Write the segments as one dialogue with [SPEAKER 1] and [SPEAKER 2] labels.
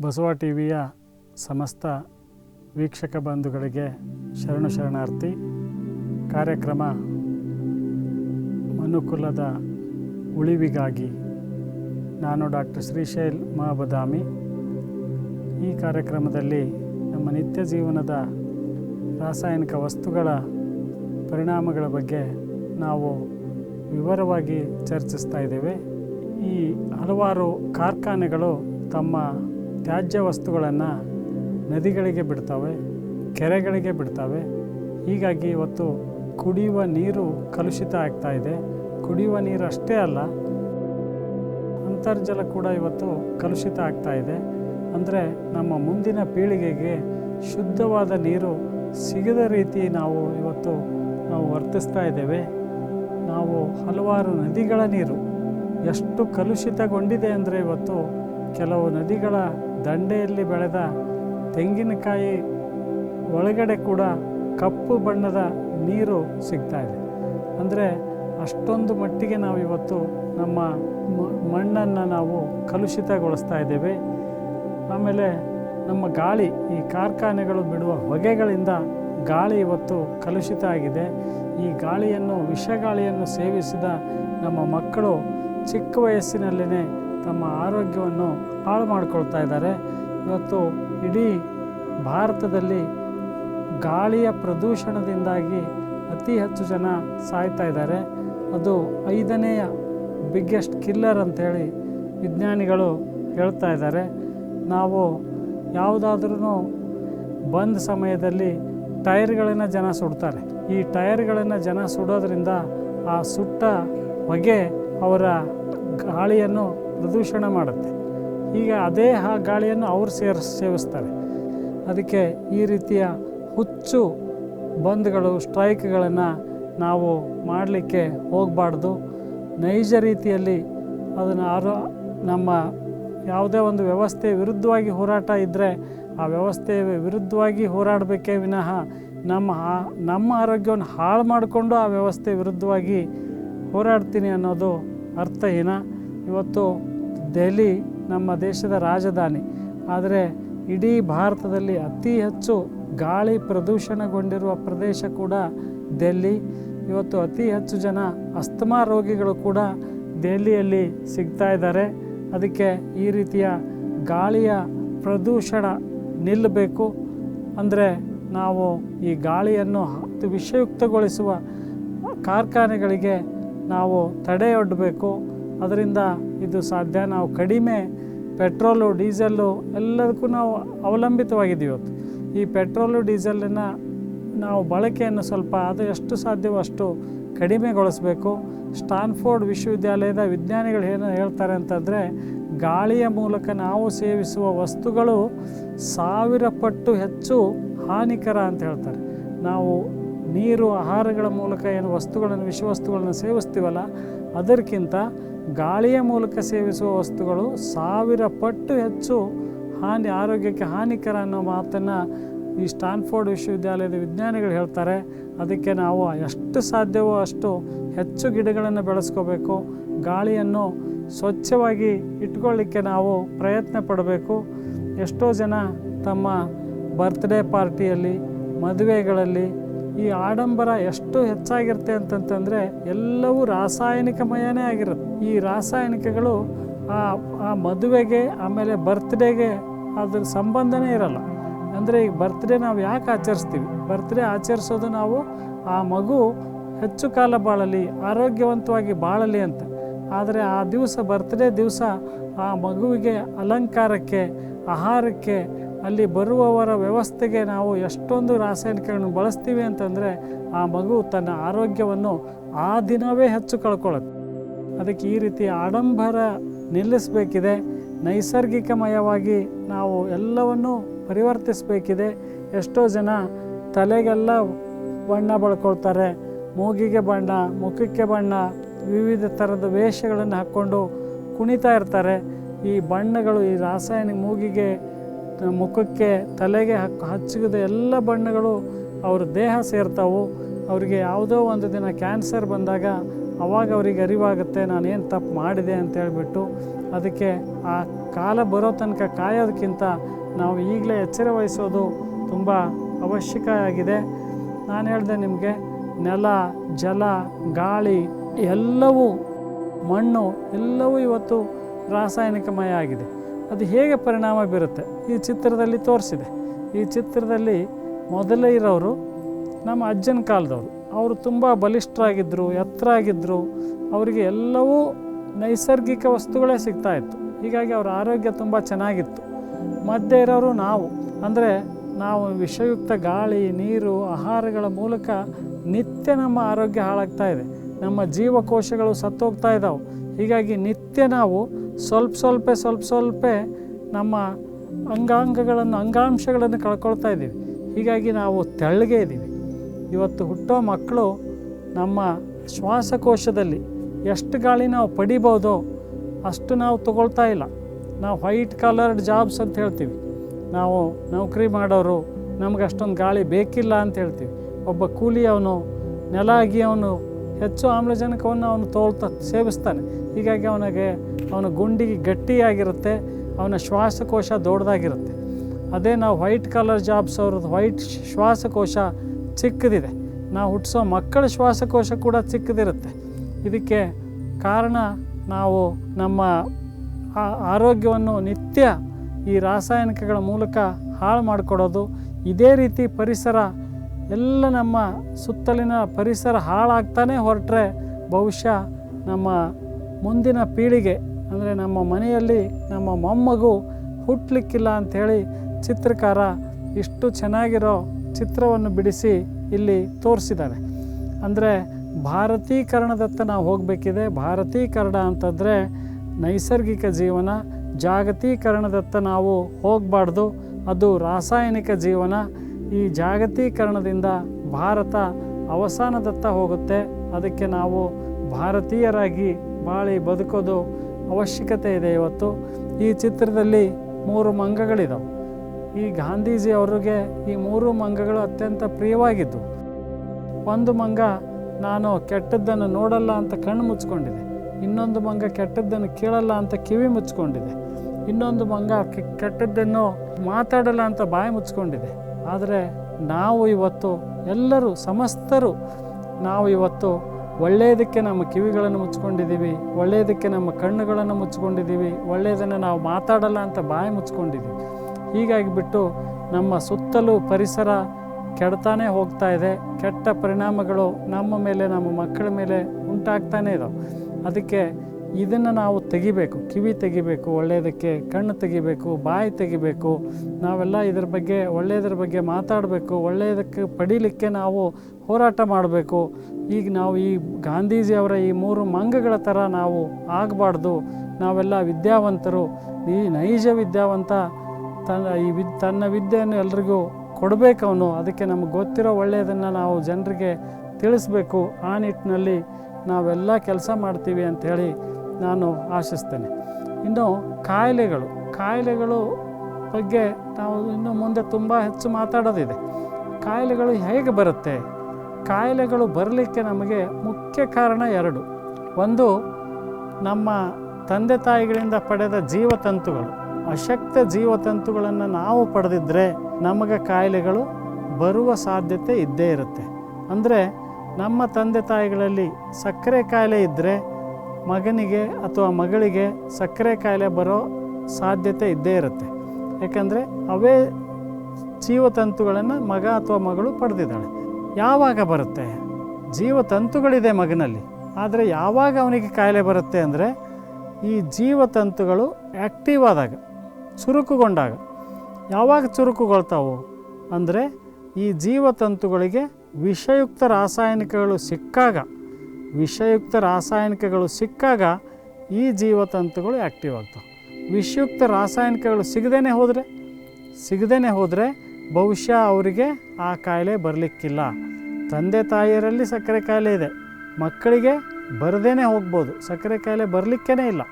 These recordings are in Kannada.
[SPEAKER 1] ಬಸವ ಟಿವಿಯ ಸಮಸ್ತ ವೀಕ್ಷಕ ಬಂಧುಗಳಿಗೆ ಶರಣು ಶರಣಾರ್ಥಿ. ಕಾರ್ಯಕ್ರಮ ಮನುಕುಲದ ಉಳಿವಿಗಾಗಿ ನಾನು ಡಾಕ್ಟರ್ ಶ್ರೀಶೈಲ್ ಮಹಾಬದಾಮಿ. ಈ ಕಾರ್ಯಕ್ರಮದಲ್ಲಿ ನಮ್ಮ ನಿತ್ಯ ಜೀವನದ ರಾಸಾಯನಿಕ ವಸ್ತುಗಳ ಪರಿಣಾಮಗಳ ಬಗ್ಗೆ ನಾವು ವಿವರವಾಗಿ ಚರ್ಚಿಸ್ತಾ ಇದ್ದೇವೆ. ಈ ಹಲವಾರು ಕಾರ್ಖಾನೆಗಳು ತಮ್ಮ ತ್ಯಾಜ್ಯ ವಸ್ತುಗಳನ್ನು ನದಿಗಳಿಗೆ ಬಿಡ್ತವೆ, ಕೆರೆಗಳಿಗೆ ಬಿಡ್ತವೆ. ಹೀಗಾಗಿ ಇವತ್ತು ಕುಡಿಯುವ ನೀರು ಕಲುಷಿತ ಆಗ್ತಾ ಇದೆ. ಕುಡಿಯುವ ನೀರು ಅಷ್ಟೇ ಅಲ್ಲ, ಅಂತರ್ಜಲ ಕೂಡ ಇವತ್ತು ಕಲುಷಿತ ಆಗ್ತಾ ಇದೆ. ಅಂದರೆ ನಮ್ಮ ಮುಂದಿನ ಪೀಳಿಗೆಗೆ ಶುದ್ಧವಾದ ನೀರು ಸಿಗದ ರೀತಿ ನಾವು ಇವತ್ತು ನಾವು ವರ್ತಿಸ್ತಾ ಇದ್ದೇವೆ. ನಾವು ಹಲವಾರು ನದಿಗಳ ನೀರು ಎಷ್ಟು ಕಲುಷಿತಗೊಂಡಿದೆ ಅಂದರೆ ಇವತ್ತು ಕೆಲವು ನದಿಗಳ ದಂಡೆಯಲ್ಲಿ ಬೆಳೆದ ತೆಂಗಿನಕಾಯಿ ಒಳಗಡೆ ಕೂಡ ಕಪ್ಪು ಬಣ್ಣದ ನೀರು ಸಿಗ್ತಾ ಇದೆ. ಅಂದರೆ ಅಷ್ಟೊಂದು ಮಟ್ಟಿಗೆ ನಾವು ಇವತ್ತು ನಮ್ಮ ಮಣ್ಣನ್ನು ನಾವು ಕಲುಷಿತಗೊಳಿಸ್ತಾ ಇದ್ದೇವೆ. ಆಮೇಲೆ ನಮ್ಮ ಗಾಳಿ, ಈ ಕಾರ್ಖಾನೆಗಳು ಬಿಡುವ ಹೊಗೆಗಳಿಂದ ಗಾಳಿ ಇವತ್ತು ಕಲುಷಿತ ಆಗಿದೆ. ಈ ಗಾಳಿಯನ್ನು ವಿಷಗಾಳಿಯನ್ನು ಸೇವಿಸಿದ ನಮ್ಮ ಮಕ್ಕಳು ಚಿಕ್ಕ ವಯಸ್ಸಿನಲ್ಲೇ ತಮ್ಮ ಆರೋಗ್ಯವನ್ನು ಹಾಳು ಮಾಡಿಕೊಳ್ತಾ ಇದ್ದಾರೆ. ಇವತ್ತು ಇಡೀ ಭಾರತದಲ್ಲಿ ಗಾಳಿಯ ಪ್ರದೂಷಣದಿಂದಾಗಿ ಅತಿ ಹೆಚ್ಚು ಜನ ಸಾಯ್ತಾ ಇದ್ದಾರೆ. ಅದು ಐದನೆಯ ಬಿಗ್ಗೆಸ್ಟ್ ಕಿಲ್ಲರ್ ಅಂಥೇಳಿ ವಿಜ್ಞಾನಿಗಳು ಹೇಳ್ತಾ ಇದ್ದಾರೆ. ನಾವು ಯಾವುದಾದ್ರೂ ಬಂದ್ ಸಮಯದಲ್ಲಿ ಟೈರ್ಗಳನ್ನು ಜನ ಸುಡ್ತಾರೆ. ಈ ಟೈರ್ಗಳನ್ನು ಜನ ಸುಡೋದ್ರಿಂದ ಆ ಸುಟ್ಟ ಹೊಗೆ ಅವರ ಗಾಳಿಯನ್ನು ಪ್ರದೂಷಣ ಮಾಡುತ್ತೆ. ಈಗ ಅದೇ ಆ ಗಾಳಿಯನ್ನು ಅವರು ಸೇರ್, ಸೇವಿಸ್ತಾರೆ. ಅದಕ್ಕೆ ಈ ರೀತಿಯ ಹುಚ್ಚು ಬಂದ್ಗಳು, ಸ್ಟ್ರೈಕ್ಗಳನ್ನು ನಾವು ಮಾಡಲಿಕ್ಕೆ ಹೋಗಬಾರ್ದು. ನೈಜ ರೀತಿಯಲ್ಲಿ ಅದನ್ನು ಆರೋ, ನಮ್ಮ ಯಾವುದೇ ಒಂದು ವ್ಯವಸ್ಥೆ ವಿರುದ್ಧವಾಗಿ ಹೋರಾಟ ಇದ್ದರೆ ಆ ವ್ಯವಸ್ಥೆ ವಿರುದ್ಧವಾಗಿ ಹೋರಾಡಬೇಕೇ ವಿನಃ ನಮ್ಮ ನಮ್ಮ ಆರೋಗ್ಯವನ್ನು ಹಾಳು ಮಾಡಿಕೊಂಡು ಆ ವ್ಯವಸ್ಥೆ ವಿರುದ್ಧವಾಗಿ ಹೋರಾಡ್ತೀನಿ ಅನ್ನೋದು ಅರ್ಥಹೀನ. ಇವತ್ತು ದೆಹಲಿ ನಮ್ಮ ದೇಶದ ರಾಜಧಾನಿ. ಆದರೆ ಇಡೀ ಭಾರತದಲ್ಲಿ ಅತಿ ಹೆಚ್ಚು ಗಾಳಿ ಪ್ರದೂಷಣಗೊಂಡಿರುವ ಪ್ರದೇಶ ಕೂಡ ದೆಹಲಿ. ಇವತ್ತು ಅತಿ ಹೆಚ್ಚು ಜನ ಅಸ್ತಮಾ ರೋಗಿಗಳು ಕೂಡ ದೆಹಲಿಯಲ್ಲಿ ಸಿಗ್ತಾ ಇದ್ದಾರೆ. ಅದಕ್ಕೆ ಈ ರೀತಿಯ ಗಾಳಿಯ ಪ್ರದೂಷಣ ನಿಲ್ಲಬೇಕು. ಅಂದರೆ ನಾವು ಈ ಗಾಳಿಯನ್ನು ವಿಷಯುಕ್ತಗೊಳಿಸುವ ಕಾರ್ಖಾನೆಗಳಿಗೆ ನಾವು ತಡೆಯೊಡ್ಡಬೇಕು ಅದರಿಂದ ಇದು ಸಾಧ್ಯ. ನಾವು ಕಡಿಮೆ ಪೆಟ್ರೋಲು, ಡೀಸೆಲ್ಲು ಎಲ್ಲದಕ್ಕೂ ನಾವು ಅವಲಂಬಿತವಾಗಿದ್ದೀವಿ ಇವತ್ತು. ಈ ಪೆಟ್ರೋಲು ಡೀಸೆಲಿನ ನಾವು ಬಳಕೆಯನ್ನು ಸ್ವಲ್ಪ ಅದು ಎಷ್ಟು ಸಾಧ್ಯವೋ ಅಷ್ಟು ಕಡಿಮೆಗೊಳಿಸಬೇಕು. ಸ್ಟಾನ್ಫೋರ್ಡ್ ವಿಶ್ವವಿದ್ಯಾಲಯದ ವಿಜ್ಞಾನಿಗಳು ಏನು ಹೇಳ್ತಾರೆ ಅಂತಂದರೆ, ಗಾಳಿಯ ಮೂಲಕ ನಾವು ಸೇವಿಸುವ ವಸ್ತುಗಳು ಸಾವಿರ ಪಟ್ಟು ಹೆಚ್ಚು ಹಾನಿಕರ ಅಂತ ಹೇಳ್ತಾರೆ. ನಾವು ನೀರು, ಆಹಾರಗಳ ಮೂಲಕ ಏನು ವಸ್ತುಗಳನ್ನು, ವಿಷವಸ್ತುಗಳನ್ನು ಸೇವಿಸ್ತೀವಲ್ಲ, ಅದಕ್ಕಿಂತ ಗಾಳಿಯ ಮೂಲಕ ಸೇವಿಸುವ ವಸ್ತುಗಳು ಸಾವಿರ ಪಟ್ಟು ಹೆಚ್ಚು ಹಾನಿ, ಆರೋಗ್ಯಕ್ಕೆ ಹಾನಿಕರ ಅನ್ನೋ ಮಾತನ್ನು ಈ ಸ್ಟಾನ್ಫೋರ್ಡ್ ವಿಶ್ವವಿದ್ಯಾಲಯದ ವಿಜ್ಞಾನಿಗಳು ಹೇಳ್ತಾರೆ. ಅದಕ್ಕೆ ನಾವು ಎಷ್ಟು ಸಾಧ್ಯವೋ ಅಷ್ಟು ಹೆಚ್ಚು ಗಿಡಗಳನ್ನು ಬೆಳೆಸ್ಕೋಬೇಕು. ಗಾಳಿಯನ್ನು ಸ್ವಚ್ಛವಾಗಿ ಇಟ್ಕೊಳ್ಳಿಕ್ಕೆ ನಾವು ಪ್ರಯತ್ನ ಪಡಬೇಕು. ಎಷ್ಟೋ ಜನ ತಮ್ಮ ಬರ್ತ್ಡೇ ಪಾರ್ಟಿಯಲ್ಲಿ, ಮದುವೆಗಳಲ್ಲಿ ಈ ಆಡಂಬರ ಎಷ್ಟು ಹೆಚ್ಚಾಗಿರುತ್ತೆ ಅಂತಂತಂದರೆ ಎಲ್ಲವೂ ರಾಸಾಯನಿಕಮಯನೇ ಆಗಿರುತ್ತೆ. ಈ ರಾಸಾಯನಿಕಗಳು ಆ ಆ ಮದುವೆಗೆ, ಆಮೇಲೆ ಬರ್ತ್ಡೇಗೆ ಅದ್ರ ಸಂಬಂಧನೇ ಇರಲ್ಲ. ಅಂದರೆ ಈಗ ಬರ್ತ್ಡೇ ನಾವು ಯಾಕೆ ಆಚರಿಸ್ತೀವಿ? ಬರ್ತ್ಡೇ ಆಚರಿಸೋದು ನಾವು ಆ ಮಗು ಹೆಚ್ಚು ಕಾಲ ಬಾಳಲಿ, ಆರೋಗ್ಯವಂತವಾಗಿ ಬಾಳಲಿ ಅಂತ. ಆದರೆ ಆ ದಿವಸ ಬರ್ತ್ಡೇ ದಿವಸ ಆ ಮಗುವಿಗೆ ಅಲಂಕಾರಕ್ಕೆ, ಆಹಾರಕ್ಕೆ ಅಲ್ಲಿ ಬರುವವರ ವ್ಯವಸ್ಥೆಗೆ ನಾವು ಎಷ್ಟೊಂದು ರಾಸಾಯನಿಕಗಳನ್ನು ಬಳಸ್ತೀವಿ ಅಂತಂದರೆ ಆ ಮಗು ತನ್ನ ಆರೋಗ್ಯವನ್ನು ಆ ದಿನವೇ ಹೆಚ್ಚು ಕಳ್ಕೊಳ್ಳುತ್ತೆ. ಅದಕ್ಕೆ ಈ ರೀತಿ ಆಡಂಬರ ನಿಲ್ಲಿಸಬೇಕಿದೆ. ನೈಸರ್ಗಿಕಮಯವಾಗಿ ನಾವು ಎಲ್ಲವನ್ನೂ ಪರಿವರ್ತಿಸಬೇಕಿದೆ. ಎಷ್ಟೋ ಜನ ತಲೆಗೆಲ್ಲ ಬಣ್ಣ ಬಳ್ಕೊಳ್ತಾರೆ. ಮೂಗಿಗೆ ಬಣ್ಣ, ಮುಖಕ್ಕೆ ಬಣ್ಣ, ವಿವಿಧ ಥರದ ವೇಷಗಳನ್ನು ಹಾಕ್ಕೊಂಡು ಕುಣಿತಾ ಇರ್ತಾರೆ. ಈ ಬಣ್ಣಗಳು ಈ ರಾಸಾಯನಿಕ ಮೂಗಿಗೆ ಮುಖಕ್ಕೆ ತಲೆಗೆ ಹಚ್ಚಿದ ಎಲ್ಲ ಬಣ್ಣಗಳು ಅವ್ರ ದೇಹ ಸೇರ್ತಾವು. ಅವರಿಗೆ ಯಾವುದೋ ಒಂದು ದಿನ ಕ್ಯಾನ್ಸರ್ ಬಂದಾಗ ಅವಾಗ ಅವರಿಗೆ ಅರಿವಾಗುತ್ತೆ, ನಾನೇನು ತಪ್ಪು ಮಾಡಿದೆ ಅಂತ ಹೇಳಿಬಿಟ್ಟು ಅದಕ್ಕೆ ಆ ಕಾಲ ಬರೋ ತನಕ ಕಾಯೋದಕ್ಕಿಂತ ನಾವು ಈಗಲೇ ಎಚ್ಚರ ವಹಿಸೋದು ತುಂಬ ಅವಶ್ಯಕ ಆಗಿದೆ. ನಾನು ಹೇಳಿದೆ ನಿಮಗೆ, ನೆಲ, ಜಲ, ಗಾಳಿ ಎಲ್ಲವೂ ಮಣ್ಣು ಎಲ್ಲವೂ ಇವತ್ತು ರಾಸಾಯನಿಕಮಯ ಆಗಿದೆ. ಅದು ಹೇಗೆ ಪರಿಣಾಮ ಬೀರುತ್ತೆ? ಈ ಚಿತ್ರದಲ್ಲಿ ತೋರಿಸಿದೆ. ಈ ಚಿತ್ರದಲ್ಲಿ ಮೊದಲೇ ಇರೋರು ನಮ್ಮ ಅಜ್ಜನ ಕಾಲದವರು. ಅವರು ತುಂಬ ಬಲಿಷ್ಠರಾಗಿದ್ದರು ಎತ್ತರಾಗಿದ್ದರು ಅವರಿಗೆ ಎಲ್ಲವೂ ನೈಸರ್ಗಿಕ ವಸ್ತುಗಳೇ ಸಿಗ್ತಾ ಇತ್ತು. ಹೀಗಾಗಿ ಅವರ ಆರೋಗ್ಯ ತುಂಬ ಚೆನ್ನಾಗಿತ್ತು. ಮಧ್ಯೆ ಇರೋರು ನಾವು. ಅಂದರೆ ನಾವು ವಿಷಯುಕ್ತ ಗಾಳಿ, ನೀರು, ಆಹಾರಗಳ ಮೂಲಕ ನಿತ್ಯ ನಮ್ಮ ಆರೋಗ್ಯ ಹಾಳಾಗ್ತಾ ಇದೆ. ನಮ್ಮ ಜೀವಕೋಶಗಳು ಸತ್ತೋಗ್ತಾ ಇದ್ದಾವೆ ಹೀಗಾಗಿ ನಿತ್ಯ ನಾವು ಸ್ವಲ್ಪ ಸ್ವಲ್ಪ ಸ್ವಲ್ಪ ಸ್ವಲ್ಪ ನಮ್ಮ ಅಂಗಾಂಗಗಳನ್ನು, ಅಂಗಾಂಶಗಳನ್ನು ಕಳ್ಕೊಳ್ತಾ ಇದ್ದೀವಿ. ಹೀಗಾಗಿ ನಾವು ತೆಳ್ಳಗೆ ಇದ್ದೀವಿ. ಇವತ್ತು ಹುಟ್ಟೋ ಮಕ್ಕಳು ನಮ್ಮ ಶ್ವಾಸಕೋಶದಲ್ಲಿ ಎಷ್ಟು ಗಾಳಿ ನಾವು ಪಡಿಬೋದೋ ಅಷ್ಟು ನಾವು ತಗೊಳ್ತಾ ಇಲ್ಲ. ನಾವು ವೈಟ್ ಕಲರ್ಡ್ ಜಾಬ್ಸ್ ಅಂತ ಹೇಳ್ತೀವಿ. ನಾವು ನೌಕರಿ ಮಾಡೋರು ನಮ್ಗೆ ಅಷ್ಟೊಂದು ಗಾಳಿ ಬೇಕಿಲ್ಲ ಅಂತ ಹೇಳ್ತೀವಿ. ಒಬ್ಬ ಕೂಲಿಯವನು ನೆಲ ಅಗಿಯವನು ಹೆಚ್ಚು ಆಮ್ಲಜನಕವನ್ನು ಅವನು ತೋಳ್ತಾ, ಸೇವಿಸ್ತಾನೆ. ಹೀಗಾಗಿ ಅವನಿಗೆ, ಅವನ ಗುಂಡಿಗೆ ಗಟ್ಟಿಯಾಗಿರುತ್ತೆ, ಅವನ ಶ್ವಾಸಕೋಶ ದೊಡ್ಡದಾಗಿರುತ್ತೆ. ಅದೇ ನಾವು ವೈಟ್ ಕಲರ್ ಜಾಬ್ಸ್ ಅವ್ರದ್ದು ವೈಟ್ ಶ್ವಾಸಕೋಶ ಚಿಕ್ಕದಿದೆ. ನಾವು ಹುಟ್ಟಿಸೋ ಮಕ್ಕಳ ಶ್ವಾಸಕೋಶ ಕೂಡ ಚಿಕ್ಕದಿರುತ್ತೆ. ಇದಕ್ಕೆ ಕಾರಣ ನಾವು ನಮ್ಮ ಆರೋಗ್ಯವನ್ನು ನಿತ್ಯ ಈ ರಾಸಾಯನಿಕಗಳ ಮೂಲಕ ಹಾಳು ಮಾಡಿಕೊಡೋದು. ಇದೇ ರೀತಿ ಪರಿಸರ, ಎಲ್ಲ ನಮ್ಮ ಸುತ್ತಲಿನ ಪರಿಸರ ಹಾಳಾಗ್ತಾನೆ ಹೊರಟ್ರೆ ಬಹುಶಃ ನಮ್ಮ ಮುಂದಿನ ಪೀಳಿಗೆ, ಅಂದರೆ ನಮ್ಮ ಮನೆಯಲ್ಲಿ ನಮ್ಮ ಮೊಮ್ಮಗು ಹುಟ್ಟಲಿಕ್ಕಿಲ್ಲ ಅಂಥೇಳಿ ಚಿತ್ರಕಾರ ಇಷ್ಟು ಚೆನ್ನಾಗಿರೋ ಚಿತ್ರವನ್ನು ಬಿಡಿಸಿ ಇಲ್ಲಿ ತೋರಿಸಿದ್ದಾರೆ. ಅಂದರೆ ಭಾರತೀಕರಣದತ್ತ ನಾವು ಹೋಗಬೇಕಿದೆ. ಭಾರತೀಕರಣ ಅಂತಂದರೆ ನೈಸರ್ಗಿಕ ಜೀವನ, ಜಾಗತೀಕರಣದತ್ತ ನಾವು ಹೋಗಬಾರ್ದು. ಅದು ರಾಸಾಯನಿಕ ಜೀವನ. ಈ ಜಾಗತೀಕರಣದಿಂದ ಭಾರತ ಅವಸಾನದತ್ತ ಹೋಗುತ್ತೆ. ಅದಕ್ಕೆ ನಾವು ಭಾರತೀಯರಾಗಿ ಬಾಳಿ ಬದುಕೋದು ಅವಶ್ಯಕತೆ ಇದೆ ಇವತ್ತು. ಈ ಚಿತ್ರದಲ್ಲಿ ಮೂರು ಮಂಗಗಳಿದಾವೆ. ಈ ಗಾಂಧೀಜಿ ಅವರಿಗೆ ಈ ಮೂರು ಮಂಗಗಳು ಅತ್ಯಂತ ಪ್ರಿಯವಾಗಿದ್ದು, ಒಂದು ಮಂಗ ನಾನು ಕೆಟ್ಟದ್ದನ್ನು ನೋಡಲ್ಲ ಅಂತ ಕಣ್ಣು ಮುಚ್ಕೊಂಡಿದೆ ಇನ್ನೊಂದು ಮಂಗ ಕೆಟ್ಟದ್ದನ್ನು ಕೇಳಲ್ಲ ಅಂತ ಕಿವಿ ಮುಚ್ಕೊಂಡಿದೆ ಇನ್ನೊಂದು ಮಂಗ ಕೆಟ್ಟದ್ದನ್ನು ಮಾತಾಡಲ್ಲ ಅಂತ ಬಾಯಿ ಮುಚ್ಕೊಂಡಿದೆ ಆದರೆ ನಾವು ಇವತ್ತು ಎಲ್ಲರೂ, ಸಮಸ್ತರು ನಾವು ಇವತ್ತು ಒಳ್ಳೆಯದಕ್ಕೆ ನಮ್ಮ ಕಿವಿಗಳನ್ನು ಮುಚ್ಕೊಂಡಿದ್ದೀವಿ ಒಳ್ಳೆಯದಕ್ಕೆ ನಮ್ಮ ಕಣ್ಣುಗಳನ್ನು ಮುಚ್ಕೊಂಡಿದ್ದೀವಿ ಒಳ್ಳೆಯದನ್ನು ನಾವು ಮಾತಾಡಲ್ಲ ಅಂತ ಬಾಯಿ ಮುಚ್ಕೊಂಡಿದ್ದೀವಿ ಹೀಗಾಗಿ ಬಿಟ್ಟು ನಮ್ಮ ಸುತ್ತಲೂ ಪರಿಸರ ಕೆಡ್ತಾನೆ ಹೋಗ್ತಾ ಇದೆ, ಕೆಟ್ಟ ಪರಿಣಾಮಗಳು ನಮ್ಮ ಮೇಲೆ, ನಮ್ಮ ಮಕ್ಕಳ ಮೇಲೆ ಉಂಟಾಗ್ತಾನೇ ಇದಾವೆ. ಅದಕ್ಕೆ ಇದನ್ನು ನಾವು ತೆಗಿಬೇಕು, ಕಿವಿ ತೆಗಿಬೇಕು, ಒಳ್ಳೆಯದಕ್ಕೆ ಕಣ್ಣು ತೆಗಿಬೇಕು, ಬಾಯಿ ತೆಗಿಬೇಕು, ನಾವೆಲ್ಲ ಇದ್ರ ಬಗ್ಗೆ, ಒಳ್ಳೆಯದ್ರ ಬಗ್ಗೆ ಮಾತಾಡಬೇಕು, ಒಳ್ಳೆಯದಕ್ಕೆ ಪಡೀಲಿಕ್ಕೆ ನಾವು ಹೋರಾಟ ಮಾಡಬೇಕು. ಈಗ ನಾವು ಈ ಗಾಂಧೀಜಿಯವರ ಈ ಮೂರು ಮಂಗಗಳ ಥರ ನಾವು ಆಗಬಾರ್ದು. ನಾವೆಲ್ಲ ವಿದ್ಯಾವಂತರು. ಈ ನೈಜ ವಿದ್ಯಾವಂತ ತನ್ನ ಈ ವಿದ್, ತನ್ನ ವಿದ್ಯೆಯನ್ನು ಎಲ್ರಿಗೂ ಕೊಡಬೇಕು ಅವನು. ಅದಕ್ಕೆ ನಮಗೆ ಗೊತ್ತಿರೋ ಒಳ್ಳೆಯದನ್ನು ನಾವು ಜನರಿಗೆ ತಿಳಿಸ್ಬೇಕು. ಆ ನಿಟ್ಟಿನಲ್ಲಿ ನಾವೆಲ್ಲ ಕೆಲಸ ಮಾಡ್ತೀವಿ ಅಂಥೇಳಿ ನಾನು ಆಶಿಸ್ತೇನೆ. ಇನ್ನು ಕಾಯಿಲೆಗಳು ಕಾಯಿಲೆಗಳು ಬಗ್ಗೆ ನಾವು ಇನ್ನು ಮುಂದೆ ತುಂಬ ಹೆಚ್ಚು ಮಾತಾಡೋದಿದೆ. ಕಾಯಿಲೆಗಳು ಹೇಗೆ ಬರುತ್ತೆ? ಕಾಯಿಲೆಗಳು ಬರಲಿಕ್ಕೆ ನಮಗೆ ಮುಖ್ಯ ಕಾರಣ ಎರಡು. ಒಂದು, ನಮ್ಮ ತಂದೆ ತಾಯಿಗಳಿಂದ ಪಡೆದ ಜೀವತಂತುಗಳು. ಅಶಕ್ತ ಜೀವತಂತುಗಳನ್ನು ನಾವು ಪಡೆದಿದ್ದರೆ ನಮಗೆ ಕಾಯಿಲೆಗಳು ಬರುವ ಸಾಧ್ಯತೆ ಇದ್ದೇ ಇರುತ್ತೆ. ಅಂದರೆ ನಮ್ಮ ತಂದೆ ತಾಯಿಗಳಲ್ಲಿ ಸಕ್ಕರೆ ಕಾಯಿಲೆ ಇದ್ದರೆ ಮಗನಿಗೆ ಅಥವಾ ಮಗಳಿಗೆ ಸಕ್ಕರೆ ಕಾಯಿಲೆ ಬರೋ ಸಾಧ್ಯತೆ ಇದ್ದೇ ಇರುತ್ತೆ. ಯಾಕಂದರೆ ಅವೇ ಜೀವತಂತುಗಳನ್ನು ಮಗ ಅಥವಾ ಮಗಳು ಪಡೆದಿದ್ದಾಳೆ. ಯಾವಾಗ ಬರುತ್ತೆ? ಜೀವತಂತುಗಳಿದೆ ಮಗನಲ್ಲಿ. ಆದರೆ ಯಾವಾಗ ಅವನಿಗೆ ಕಾಯಿಲೆ ಬರುತ್ತೆ ಅಂದರೆ ಈ ಜೀವತಂತುಗಳು ಆ್ಯಕ್ಟಿವ್ ಆದಾಗ, ಚುರುಕುಗೊಂಡಾಗ. ಯಾವಾಗ ಚುರುಕುಗೊಳ್ತಾವು? ಅಂದರೆ ಈ ಜೀವತಂತುಗಳಿಗೆ ವಿಷಯುಕ್ತ ರಾಸಾಯನಿಕಗಳು ಸಿಕ್ಕಾಗ. ವಿಷಯುಕ್ತ ರಾಸಾಯನಿಕಗಳು ಸಿಕ್ಕಾಗ ಈ ಜೀವತಂತುಗಳು ಆ್ಯಕ್ಟಿವ್ ಆಗ್ತವೆ. ವಿಷಯುಕ್ತ ರಾಸಾಯನಿಕಗಳು ಸಿಗದೇ ಹೋದರೆ? ಸಿಗದೇ ಹೋದರೆ ಬಹುಶಃ ಅವರಿಗೆ ಆ ಕಾಯಿಲೆ ಬರಲಿಕ್ಕಿಲ್ಲ. ತಂದೆ ತಾಯಿಯರಲ್ಲಿ ಸಕ್ಕರೆ ಕಾಯಿಲೆ ಇದೆ. ಮಕ್ಕಳಿಗೆ ಬರದೇ ಹೋಗ್ಬೋದು. ಸಕ್ಕರೆ ಕಾಯಿಲೆ ಬರಲಿಕ್ಕೇ ಇಲ್ಲ.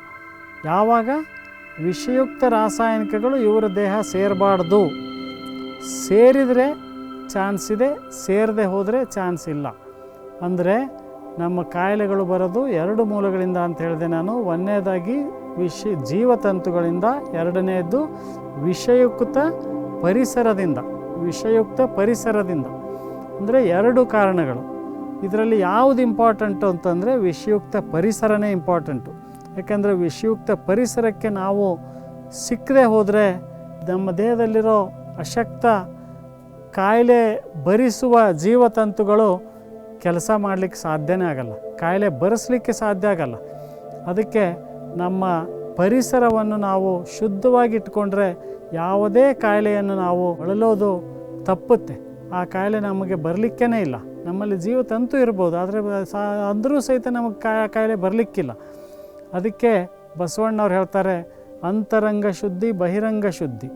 [SPEAKER 1] ಯಾವಾಗ? ವಿಷಯುಕ್ತ ರಾಸಾಯನಿಕಗಳು ಇವರ ದೇಹ ಸೇರಬಾರ್ದು. ಸೇರಿದರೆ ಚಾನ್ಸ್ ಇದೆ, ಸೇರದೆ ಹೋದರೆ ಚಾನ್ಸ್ ಇಲ್ಲ. ಅಂದರೆ ನಮ್ಮ ಕಾಯಿಲೆಗಳು ಬರೋದು ಎರಡು ಮೂಲಗಳಿಂದ ಅಂತ ಹೇಳಿದೆ ನಾನು. ಒಂದನೇದಾಗಿ ವಿಷ, ಜೀವತಂತುಗಳಿಂದ ಎರಡನೆಯದು ವಿಷಯುಕ್ತ ಪರಿಸರದಿಂದ ವಿಷಯುಕ್ತ ಪರಿಸರದಿಂದ. ಅಂದರೆ ಎರಡು ಕಾರಣಗಳು. ಇದರಲ್ಲಿ ಯಾವುದು ಇಂಪಾರ್ಟೆಂಟು ಅಂತಂದರೆ ವಿಷಯುಕ್ತ ಪರಿಸರನೇ ಇಂಪಾರ್ಟೆಂಟು ಯಾಕೆಂದರೆ ವಿಷಯುಕ್ತ ಪರಿಸರಕ್ಕೆ ನಾವು ಸಿಕ್ಕದೆ ಹೋದರೆ ನಮ್ಮ ದೇಹದಲ್ಲಿರೋ ಅಶಕ್ತ ಕಾಯಿಲೆ ಭರಿಸುವ ಜೀವತಂತುಗಳು ಕೆಲಸ ಮಾಡಲಿಕ್ಕೆ ಸಾಧ್ಯನೇ ಆಗಲ್ಲ. ಕಾಯಿಲೆ ಬರೆಸಲಿಕ್ಕೆ ಸಾಧ್ಯ ಆಗಲ್ಲ. ಅದಕ್ಕೆ ನಮ್ಮ ಪರಿಸರವನ್ನು ನಾವು ಶುದ್ಧವಾಗಿ ಇಟ್ಕೊಂಡ್ರೆ ಯಾವುದೇ ಕಾಯಿಲೆಯನ್ನು ನಾವು ಬಳಲೋದು ತಪ್ಪುತ್ತೆ. ಆ ಕಾಯಿಲೆ ನಮಗೆ ಬರಲಿಕ್ಕೇ ಇಲ್ಲ. ನಮ್ಮಲ್ಲಿ ಜೀವತಂತು ಇರ್ಬೋದು. ಆದರೆ ಸಾ, ಅಂದರೂ ಸಹಿತ ನಮಗೆ ಕಾಯಿಲೆ ಬರಲಿಕ್ಕಿಲ್ಲ. ಅದಕ್ಕೆ ಬಸವಣ್ಣವ್ರು ಹೇಳ್ತಾರೆ, ಅಂತರಂಗ ಶುದ್ಧಿ, ಬಹಿರಂಗ ಶುದ್ಧಿ.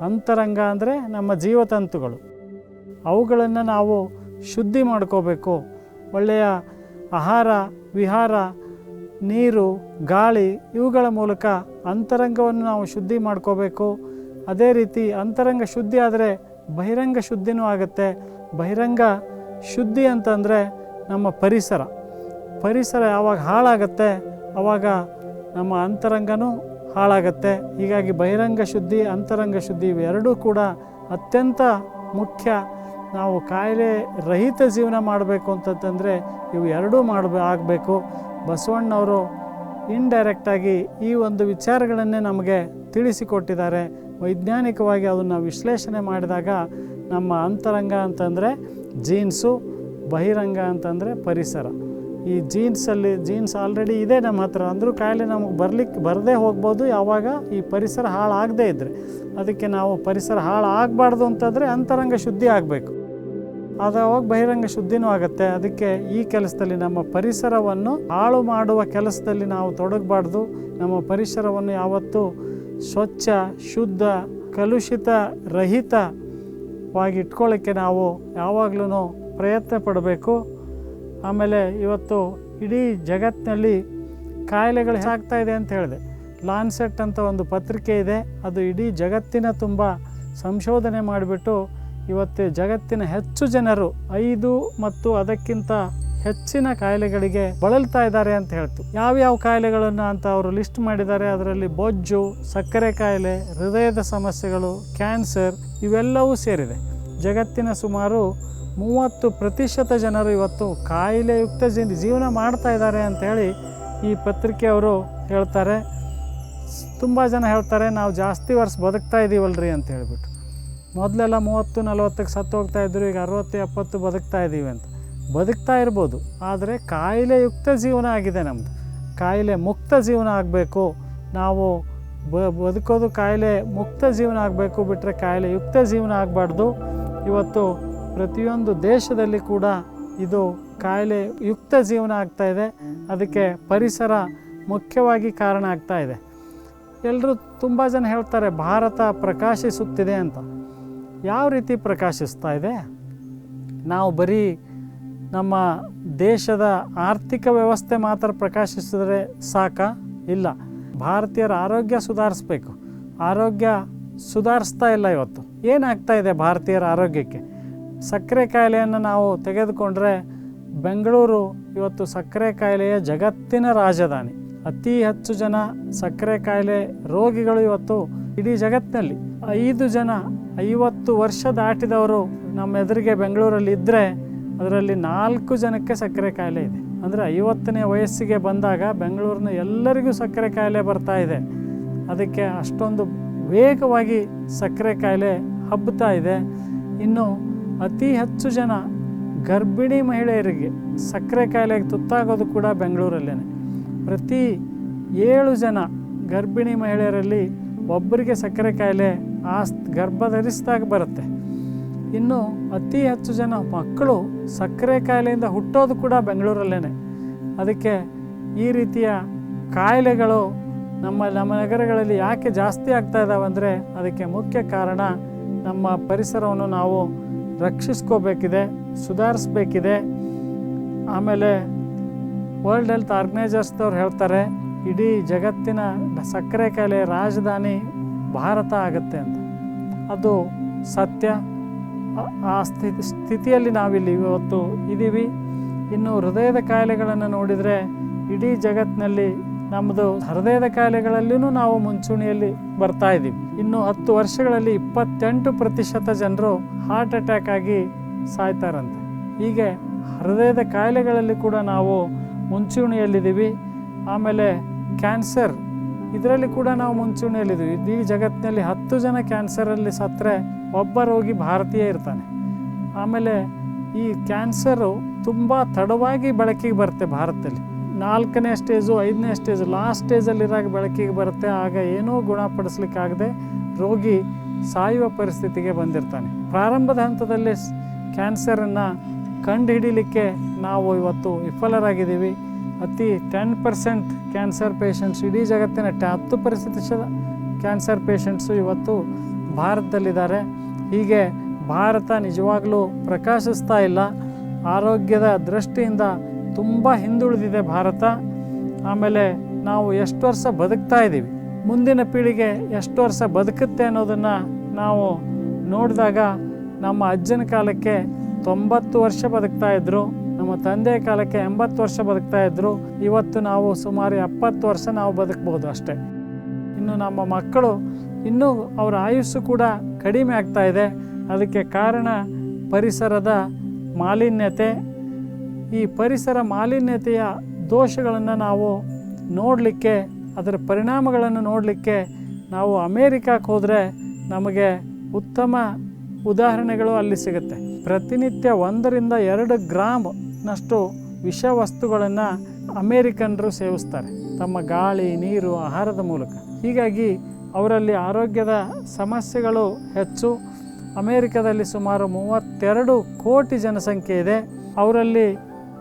[SPEAKER 1] ಅಂತರಂಗ ಅಂದರೆ ನಮ್ಮ ಜೀವತಂತುಗಳು. ಅವುಗಳನ್ನು ನಾವು ಶುದ್ಧಿ ಮಾಡ್ಕೋಬೇಕು. ಒಳ್ಳೆಯ ಆಹಾರ, ವಿಹಾರ, ನೀರು, ಗಾಳಿ ಇವುಗಳ ಮೂಲಕ ಅಂತರಂಗವನ್ನು ನಾವು ಶುದ್ಧಿ ಮಾಡ್ಕೋಬೇಕು. ಅದೇ ರೀತಿ ಅಂತರಂಗ ಶುದ್ಧಿ ಆದರೆ ಬಹಿರಂಗ ಶುದ್ಧಿನೂ ಆಗುತ್ತೆ. ಬಹಿರಂಗ ಶುದ್ಧಿ ಅಂತಂದರೆ ನಮ್ಮ ಪರಿಸರ. ಪರಿಸರ ಯಾವಾಗ ಹಾಳಾಗತ್ತೆ ಆವಾಗ ನಮ್ಮ ಅಂತರಂಗನೂ ಹಾಳಾಗತ್ತೆ. ಹೀಗಾಗಿ ಬಹಿರಂಗ ಶುದ್ಧಿ, ಅಂತರಂಗ ಶುದ್ಧಿ ಇವೆರಡೂ ಕೂಡ ಅತ್ಯಂತ ಮುಖ್ಯ. ನಾವು ಕಾಯಿಲೆ ರಹಿತ ಜೀವನ ಮಾಡಬೇಕು ಅಂತಂತಂದರೆ ಇವು ಎರಡೂ ಮಾಡಬೇ ಆಗಬೇಕು. ಬಸವಣ್ಣವರು ಇಂಡೈರೆಕ್ಟಾಗಿ ಈ ಒಂದು ವಿಚಾರಗಳನ್ನೇ ನಮಗೆ ತಿಳಿಸಿಕೊಟ್ಟಿದ್ದಾರೆ. ವೈಜ್ಞಾನಿಕವಾಗಿ ಅದನ್ನು ವಿಶ್ಲೇಷಣೆ ಮಾಡಿದಾಗ ನಮ್ಮ ಅಂತರಂಗ ಅಂತಂದರೆ ಜೀನ್ಸು, ಬಹಿರಂಗ ಅಂತಂದರೆ ಪರಿಸರ. ಈ ಜೀನ್ಸಲ್ಲಿ, ಜೀನ್ಸ್ ಆಲ್ರೆಡಿ ಇದೆ ನಮ್ಮ ಹತ್ರ. ಅಂದರೂ ಕಾಯಿಲೆ ನಮಗೆ ಬರಲಿಕ್ಕೆ ಬರದೇ ಹೋಗ್ಬೋದು, ಯಾವಾಗ ಈ ಪರಿಸರ ಹಾಳಾಗದೇ ಇದ್ದರೆ ಅದಕ್ಕೆ ನಾವು ಪರಿಸರ ಹಾಳಾಗಬಾರ್ದು ಅಂತಂದರೆ ಅಂತರಂಗ ಶುದ್ಧಿ ಆಗಬೇಕು. ಅದು ಅವಾಗ ಬಹಿರಂಗ ಶುದ್ಧಿನೂ ಆಗುತ್ತೆ. ಅದಕ್ಕೆ ಈ ಕೆಲಸದಲ್ಲಿ ನಮ್ಮ ಪರಿಸರವನ್ನು ಹಾಳು ಮಾಡುವ ಕೆಲಸದಲ್ಲಿ ನಾವು ತೊಡಗಬಾರ್ದು. ನಮ್ಮ ಪರಿಸರವನ್ನು ಯಾವತ್ತೂ ಸ್ವಚ್ಛ, ಶುದ್ಧ, ಕಲುಷಿತ, ರಹಿತವಾಗಿ ಇಟ್ಕೊಳ್ಳೋಕ್ಕೆ ನಾವು ಯಾವಾಗಲೂ ಪ್ರಯತ್ನ ಪಡಬೇಕು. ಆಮೇಲೆ ಇವತ್ತು ಇಡೀ ಜಗತ್ತಿನಲ್ಲಿ ಕಾಯಿಲೆಗಳು ಹೆಚ್ಚಾಗ್ತಾ ಇದೆ ಅಂತ ಹೇಳಿದೆ. ಲಾನ್ಸೆಟ್ ಅಂತ ಒಂದು ಪತ್ರಿಕೆ ಇದೆ. ಅದು ಇಡೀ ಜಗತ್ತಿನ ತುಂಬ ಸಂಶೋಧನೆ ಮಾಡಿಬಿಟ್ಟು ಇವತ್ತು ಜಗತ್ತಿನ ಹೆಚ್ಚು ಜನರು ಐದು ಮತ್ತು ಅದಕ್ಕಿಂತ ಹೆಚ್ಚಿನ ಕಾಯಿಲೆಗಳಿಗೆ ಬಳಲ್ತಾ ಇದ್ದಾರೆ ಅಂತ ಹೇಳ್ತು. ಯಾವ್ಯಾವ ಕಾಯಿಲೆಗಳನ್ನು ಅಂತ ಅವರು ಲಿಸ್ಟ್ ಮಾಡಿದ್ದಾರೆ, ಅದರಲ್ಲಿ ಬೊಜ್ಜು, ಸಕ್ಕರೆ ಕಾಯಿಲೆ, ಹೃದಯದ ಸಮಸ್ಯೆಗಳು, ಕ್ಯಾನ್ಸರ್ ಇವೆಲ್ಲವೂ ಸೇರಿದೆ. ಜಗತ್ತಿನ ಸುಮಾರು ಮೂವತ್ತು ಪ್ರತಿಶತ ಜನರು ಇವತ್ತು ಕಾಯಿಲೆಯುಕ್ತ ಜೀವನ ಮಾಡ್ತಾ ಇದ್ದಾರೆ ಅಂಥೇಳಿ ಈ ಪತ್ರಿಕೆಯವರು ಹೇಳ್ತಾರೆ. ತುಂಬ ಜನ ಹೇಳ್ತಾರೆ, ನಾವು ಜಾಸ್ತಿ ವರ್ಷ ಬದುಕ್ತಾ ಇದ್ದೀವಲ್ರಿ ಅಂತ ಹೇಳ್ಬಿಟ್ಟು. ಮೊದಲೆಲ್ಲ ಮೂವತ್ತು, ನಲವತ್ತಕ್ಕೆ ಸತ್ತು ಹೋಗ್ತಾ ಇದ್ರು, ಈಗ ಅರವತ್ತು, ಎಪ್ಪತ್ತು ಬದುಕ್ತಾ ಇದ್ದೀವಿ ಅಂತ. ಬದುಕ್ತಾ ಇರ್ಬೋದು, ಆದರೆ ಕಾಯಿಲೆಯುಕ್ತ ಜೀವನ ಆಗಿದೆ ನಮ್ಮದು ಕಾಯಿಲೆ ಮುಕ್ತ ಜೀವನ ಆಗಬೇಕು. ನಾವು ಬ, ಬದುಕೋದು ಕಾಯಿಲೆ ಮುಕ್ತ ಜೀವನ ಆಗಬೇಕು ಬಿಟ್ಟರೆ ಕಾಯಿಲೆ ಯುಕ್ತ ಜೀವನ ಆಗಬಾರ್ದು. ಇವತ್ತು ಪ್ರತಿಯೊಂದು ದೇಶದಲ್ಲಿ ಕೂಡ ಇದು ಕಾಯಿಲೆ ಯುಕ್ತ ಜೀವನ ಆಗ್ತಾ ಇದೆ. ಅದಕ್ಕೆ ಪರಿಸರ ಮುಖ್ಯವಾಗಿ ಕಾರಣ ಆಗ್ತಾ ಇದೆ. ಎಲ್ಲರೂ ತುಂಬ ಜನ ಹೇಳ್ತಾರೆ, ಭಾರತ ಪ್ರಕಾಶಿಸುತ್ತಿದೆ ಅಂತ. ಯಾವ ರೀತಿ ಪ್ರಕಾಶಿಸ್ತಾ ಇದೆ? ನಾವು ಬರೀ ನಮ್ಮ ದೇಶದ ಆರ್ಥಿಕ ವ್ಯವಸ್ಥೆ ಮಾತ್ರ ಪ್ರಕಾಶಿಸಿದರೆ ಸಾಕ? ಇಲ್ಲ. ಭಾರತೀಯರ ಆರೋಗ್ಯ ಸುಧಾರಿಸ್ಬೇಕು. ಆರೋಗ್ಯ ಸುಧಾರಿಸ್ತಾ ಇಲ್ಲ ಇವತ್ತು. ಏನಾಗ್ತಾ ಇದೆ ಭಾರತೀಯರ ಆರೋಗ್ಯಕ್ಕೆ? ಸಕ್ಕರೆ ಕಾಯಿಲೆಯನ್ನು ನಾವು ತೆಗೆದುಕೊಂಡ್ರೆ ಬೆಂಗಳೂರು ಇವತ್ತು ಸಕ್ಕರೆ ಕಾಯಿಲೆಯ ಜಗತ್ತಿನ ರಾಜಧಾನಿ. ಅತಿ ಹೆಚ್ಚು ಜನ ಸಕ್ಕರೆ ಕಾಯಿಲೆ ರೋಗಿಗಳು ಇವತ್ತು ಇಡೀ ಜಗತ್ತಿನಲ್ಲಿ. ಐದು ಜನ ಐವತ್ತು ವರ್ಷ ದಾಟಿದವರು ನಮ್ಮ ಎದುರಿಗೆ ಬೆಂಗಳೂರಲ್ಲಿ ಇದ್ದರೆ ಅದರಲ್ಲಿ ನಾಲ್ಕು ಜನಕ್ಕೆ ಸಕ್ಕರೆ ಕಾಯಿಲೆ ಇದೆ. ಅಂದರೆ ಐವತ್ತನೇ ವಯಸ್ಸಿಗೆ ಬಂದಾಗ ಬೆಂಗಳೂರಿನ ಎಲ್ಲರಿಗೂ ಸಕ್ಕರೆ ಕಾಯಿಲೆ ಬರ್ತಾ ಇದೆ. ಅದಕ್ಕೆ ಅಷ್ಟೊಂದು ವೇಗವಾಗಿ ಸಕ್ಕರೆ ಕಾಯಿಲೆ ಹಬ್ಬುತ್ತಾ ಇದೆ. ಇನ್ನು ಅತಿ ಹೆಚ್ಚು ಜನ ಗರ್ಭಿಣಿ ಮಹಿಳೆಯರಿಗೆ ಸಕ್ಕರೆ ಕಾಯಿಲೆಗೆ ತುತ್ತಾಗೋದು ಕೂಡ ಬೆಂಗಳೂರಲ್ಲೇ ಪ್ರತಿ ಏಳು ಜನ ಗರ್ಭಿಣಿ ಮಹಿಳೆಯರಲ್ಲಿ ಒಬ್ಬರಿಗೆ ಸಕ್ಕರೆ ಕಾಯಿಲೆ ಆ ಗರ್ಭ ಧರಿಸಿದಾಗ ಬರುತ್ತೆ. ಇನ್ನು ಅತಿ ಹೆಚ್ಚು ಜನ ಮಕ್ಕಳು ಸಕ್ಕರೆ ಕಾಯಿಲೆಯಿಂದ ಹುಟ್ಟೋದು ಕೂಡ ಬೆಂಗಳೂರಲ್ಲೇ ಅದಕ್ಕೆ ಈ ರೀತಿಯ ಕಾಯಿಲೆಗಳು ನಮ್ಮ ನಮ್ಮ ನಗರಗಳಲ್ಲಿ ಯಾಕೆ ಜಾಸ್ತಿ ಆಗ್ತಾ ಇದ್ದಾವೆ ಅಂದರೆ ಅದಕ್ಕೆ ಮುಖ್ಯ ಕಾರಣ ನಮ್ಮ ಪರಿಸರವನ್ನು ನಾವು ರಕ್ಷಿಸ್ಕೋಬೇಕಿದೆ, ಸುಧಾರಿಸ್ಬೇಕಿದೆ. ಆಮೇಲೆ ವರ್ಲ್ಡ್ ಹೆಲ್ತ್ ಆರ್ಗನೈಸರ್ಸ್ದವ್ರು ಹೇಳ್ತಾರೆ ಇಡೀ ಜಗತ್ತಿನ ಸಕ್ಕರೆ ಕಾಯಿಲೆ ರಾಜಧಾನಿ ಭಾರತ ಆಗುತ್ತೆ ಅಂತ. ಅದು ಸತ್ಯ. ಆ- ಆ ಸ್ಥಿತಿ ಸ್ಥಿತಿಯಲ್ಲಿ ನಾವಿಲ್ಲಿ ಇವತ್ತು ಇದ್ದೀವಿ ಇನ್ನು ಹೃದಯದ ಕಾಯಿಲೆಗಳನ್ನು ನೋಡಿದರೆ ಇಡೀ ಜಗತ್ತಿನಲ್ಲಿ ನಮ್ಮದು ಹೃದಯದ ಕಾಯಿಲೆಗಳಲ್ಲಿಯೂ ನಾವು ಮುಂಚೂಣಿಯಲ್ಲಿ ಬರ್ತಾ ಇದ್ದೀವಿ. ಇನ್ನು ಹತ್ತು ವರ್ಷಗಳಲ್ಲಿ ಇಪ್ಪತ್ತೆಂಟು ಪ್ರತಿಶತ ಜನರು ಹಾರ್ಟ್ ಅಟ್ಯಾಕ್ ಆಗಿ ಸಾಯ್ತಾರಂತೆ. ಹೀಗೆ ಹೃದಯದ ಕಾಯಿಲೆಗಳಲ್ಲಿ ಕೂಡ ನಾವು ಮುಂಚೂಣಿಯಲ್ಲಿದ್ದೀವಿ. ಆಮೇಲೆ ಕ್ಯಾನ್ಸರ್ ಇದರಲ್ಲಿ ಕೂಡ ನಾವು ಮುಂಚೂಣಿಯಲ್ಲಿದ್ದೀವಿ ಇಡೀ ಜಗತ್ತಿನಲ್ಲಿ ಹತ್ತು ಜನ ಕ್ಯಾನ್ಸರಲ್ಲಿ ಸತ್ತರೆ ಒಬ್ಬ ರೋಗಿ ಭಾರತೀಯ ಇರ್ತಾನೆ. ಆಮೇಲೆ ಈ ಕ್ಯಾನ್ಸರು ತುಂಬ ತಡವಾಗಿ ಬೆಳಕಿಗೆ ಬರುತ್ತೆ ಭಾರತದಲ್ಲಿ. ನಾಲ್ಕನೇ ಸ್ಟೇಜು ಐದನೇ ಸ್ಟೇಜು ಲಾಸ್ಟ್ ಸ್ಟೇಜಲ್ಲಿರಾಗ ಬೆಳಕಿಗೆ ಬರುತ್ತೆ. ಆಗ ಏನೂ ಗುಣಪಡಿಸ್ಲಿಕ್ಕಾಗದೆ ರೋಗಿ ಸಾಯುವ ಪರಿಸ್ಥಿತಿಗೆ ಬಂದಿರ್ತಾನೆ. ಪ್ರಾರಂಭದ ಹಂತದಲ್ಲಿ ಕ್ಯಾನ್ಸರನ್ನು ಕಂಡುಹಿಡಿಲಿಕ್ಕೆ ನಾವು ಇವತ್ತು ವಿಫಲರಾಗಿದ್ದೀವಿ. ಅತಿ ಟೆನ್ ಪರ್ಸೆಂಟ್ ಕ್ಯಾನ್ಸರ್ ಪೇಷಂಟ್ಸ್ ಇಡೀ ಜಗತ್ತಿನ ಹತ್ತು ಪ್ರತಿಶತ ಕ್ಯಾನ್ಸರ್ ಪೇಷಂಟ್ಸು ಇವತ್ತು ಭಾರತದಲ್ಲಿದ್ದಾರೆ. ಹೀಗೆ ಭಾರತ ನಿಜವಾಗಲೂ ಪ್ರಕಾಶಿಸ್ತಾ ಇಲ್ಲ. ಆರೋಗ್ಯದ ದೃಷ್ಟಿಯಿಂದ ತುಂಬ ಹಿಂದುಳಿದಿದೆ ಭಾರತ. ಆಮೇಲೆ ನಾವು ಎಷ್ಟು ವರ್ಷ ಬದುಕ್ತಾ ಇದ್ದೀವಿ? ಮುಂದಿನ ಪೀಳಿಗೆ ಎಷ್ಟು ವರ್ಷ ಬದುಕುತ್ತೆ ಅನ್ನೋದನ್ನು ನಾವು ನೋಡಿದಾಗ ನಮ್ಮ ಅಜ್ಜನ ಕಾಲಕ್ಕೆ ತೊಂಬತ್ತು ವರ್ಷ ಬದುಕ್ತಾ ಇದ್ದರು ನಮ್ಮ ತಂದೆ ಕಾಲಕ್ಕೆ ಎಂಬತ್ತು ವರ್ಷ ಬದುಕ್ತಾ ಇದ್ದರು ಇವತ್ತು ನಾವು ಸುಮಾರು ಎಪ್ಪತ್ತು ವರ್ಷ ನಾವು ಬದುಕ್ಬೋದು ಅಷ್ಟೇ. ಇನ್ನು ನಮ್ಮ ಮಕ್ಕಳು ಇನ್ನೂ ಅವರ ಆಯುಸ್ಸು ಕೂಡ ಕಡಿಮೆ ಆಗ್ತಾ ಇದೆ. ಅದಕ್ಕೆ ಕಾರಣ ಪರಿಸರದ ಮಾಲಿನ್ಯತೆ. ಈ ಪರಿಸರ ಮಾಲಿನ್ಯತೆಯ ದೋಷಗಳನ್ನು ನಾವು ನೋಡಲಿಕ್ಕೆ, ಅದರ ಪರಿಣಾಮಗಳನ್ನು ನೋಡಲಿಕ್ಕೆ ನಾವು ಅಮೇರಿಕಾಕ್ಕೆ ಹೋದರೆ ನಮಗೆ ಉತ್ತಮ ಉದಾಹರಣೆಗಳು ಅಲ್ಲಿ ಸಿಗುತ್ತೆ. ಪ್ರತಿನಿತ್ಯ ಒಂದರಿಂದ ಎರಡು ಗ್ರಾಮ್ನಷ್ಟು ವಿಷ ವಸ್ತುಗಳನ್ನು ಅಮೇರಿಕನ್ರು ಸೇವಿಸ್ತಾರೆ. ತಮ್ಮ ಗಾಳಿ, ನೀರು, ಆಹಾರದ ಮೂಲಕ. ಹೀಗಾಗಿ ಅವರಲ್ಲಿ ಆರೋಗ್ಯದ ಸಮಸ್ಯೆಗಳು ಹೆಚ್ಚು. ಅಮೇರಿಕದಲ್ಲಿ ಸುಮಾರು ಮೂವತ್ತೆರಡು ಕೋಟಿ ಜನಸಂಖ್ಯೆ ಇದೆ. ಅವರಲ್ಲಿ